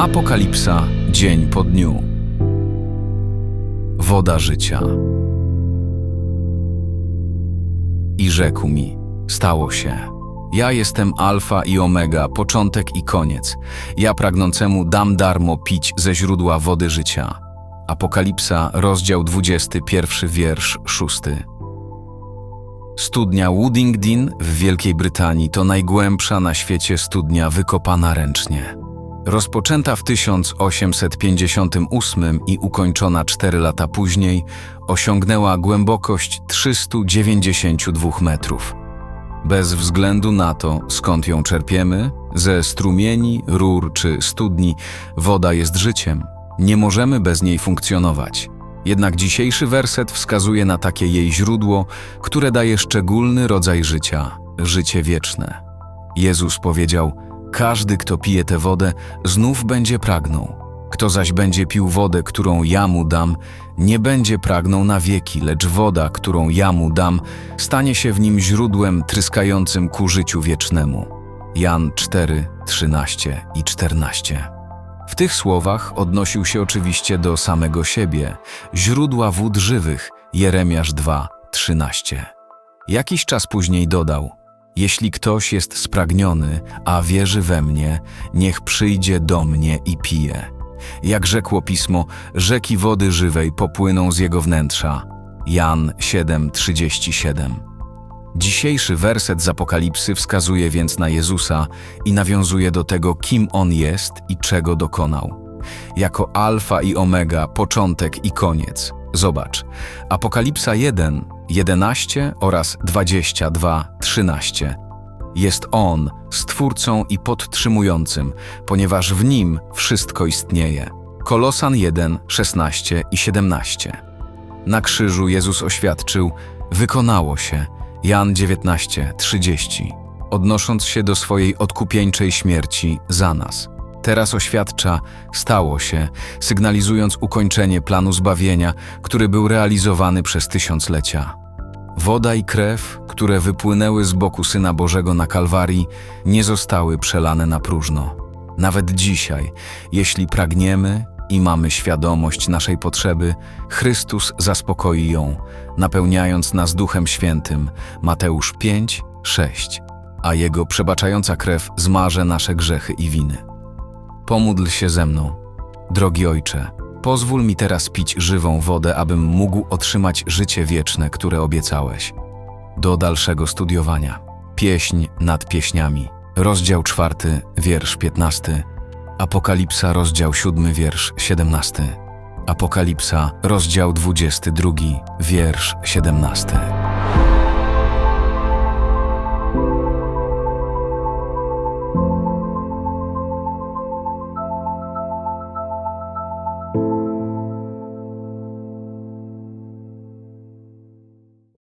Apokalipsa dzień po dniu. Woda życia. I rzekł mi: Stało się. Ja jestem Alfa i Omega, początek i koniec. Ja pragnącemu dam darmo pić ze źródła wody życia. Apokalipsa, rozdział 21, wiersz 6. Studnia Woodingdean w Wielkiej Brytanii to najgłębsza na świecie studnia wykopana ręcznie. Rozpoczęta w 1858 i ukończona 4 lata później, osiągnęła głębokość 392 metrów. Bez względu na to, skąd ją czerpiemy, ze strumieni, rur czy studni, woda jest życiem. Nie możemy bez niej funkcjonować. Jednak dzisiejszy werset wskazuje na takie jej źródło, które daje szczególny rodzaj życia życie wieczne. Jezus powiedział: Każdy, kto pije tę wodę, znów będzie pragnął. Kto zaś będzie pił wodę, którą ja mu dam, nie będzie pragnął na wieki, lecz woda, którą ja mu dam, stanie się w nim źródłem tryskającym ku życiu wiecznemu. Jan 4, 13 i 14. W tych słowach odnosił się oczywiście do samego siebie, źródła wód żywych, Jeremiasz 2, 13. Jakiś czas później dodał: Jeśli ktoś jest spragniony, a wierzy we mnie, niech przyjdzie do mnie i pije. Jak rzekło pismo, rzeki wody żywej popłyną z jego wnętrza. Jan 7:37. Dzisiejszy werset z Apokalipsy wskazuje więc na Jezusa i nawiązuje do tego, kim On jest i czego dokonał. Jako Alfa i Omega, początek i koniec. Zobacz, Apokalipsa 1, 11 oraz 22, 13. Jest On stwórcą i podtrzymującym, ponieważ w Nim wszystko istnieje. Kolosan 1, 16 i 17. Na krzyżu Jezus oświadczył: Wykonało się. Jan 19, 30. Odnosząc się do swojej odkupieńczej śmierci za nas. Teraz oświadcza: Stało się, sygnalizując ukończenie planu zbawienia, który był realizowany przez tysiąclecia. Woda i krew, które wypłynęły z boku Syna Bożego na Kalwarii, nie zostały przelane na próżno. Nawet dzisiaj, jeśli pragniemy i mamy świadomość naszej potrzeby, Chrystus zaspokoi ją, napełniając nas Duchem Świętym. Mateusz 5, 6. A Jego przebaczająca krew zmaże nasze grzechy i winy. Pomódl się ze mną. Drogi Ojcze, pozwól mi teraz pić żywą wodę, abym mógł otrzymać życie wieczne, które obiecałeś. Do dalszego studiowania. Pieśń nad pieśniami. Rozdział czwarty, wiersz 15. Apokalipsa, rozdział siódmy, wiersz 17. Apokalipsa, rozdział 22, wiersz 17.